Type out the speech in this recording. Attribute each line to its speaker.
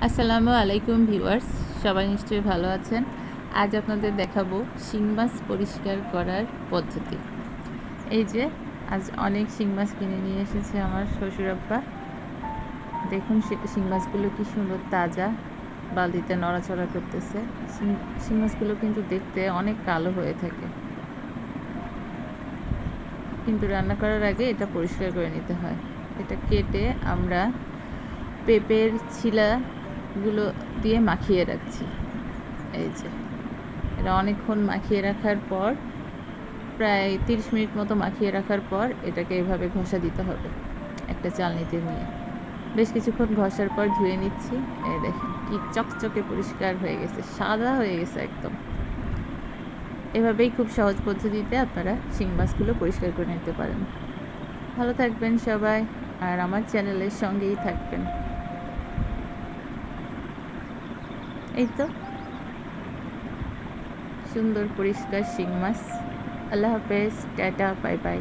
Speaker 1: আসসালামু আলাইকুম ভিউয়ার্স, সবাই নিশ্চয়ই ভালো আছেন। আজ আপনাদের দেখাবো শিং মাছ পরিষ্কার করার পদ্ধতি। এই যে, আজ অনেক শিং মাছ কিনে নিয়ে এসেছে আমার শ্বশুরাব্বা দেখুন শি- মাছগুলো কি সুন্দর তাজা, বালতিতে নড়াচড়া করতেছে। শিং- মাছগুলো কিন্তু দেখতে অনেক কালো হয়ে থাকে। কিন্তু রান্না করার আগে এটা পরিষ্কার করে নিতে হয়। এটা কেটে আমরা পেঁপের ছিলাগুলো দিয়ে মাখিয়ে রাখছি। এই যে, এটা অনেকক্ষণ মাখিয়ে রাখার পর, প্রায় তিরিশ মিনিট মতো মাখিয়ে রাখার পর এটাকে এভাবে ঘষা দিতে হবে, একটা চালনিতে নিয়ে। বেশ কিছুক্ষণ ঘষার পর ধুয়ে নিচ্ছি। এই দেখেন, কি চকচকে পরিষ্কার হয়ে গেছে, সাদা হয়ে গেছে একদম। এভাবেই খুব সহজ পদ্ধতিতে আপনারা মাছগুলো পরিষ্কার করে নিতে পারেন। ভালো থাকবেন সবাই, আর আমার চ্যানেলের সঙ্গেই থাকবেন। এই তো। সুন্দর পরিষ্কার শিং মাছ। আল্লাহ হাফেজ টাটা বাই বাই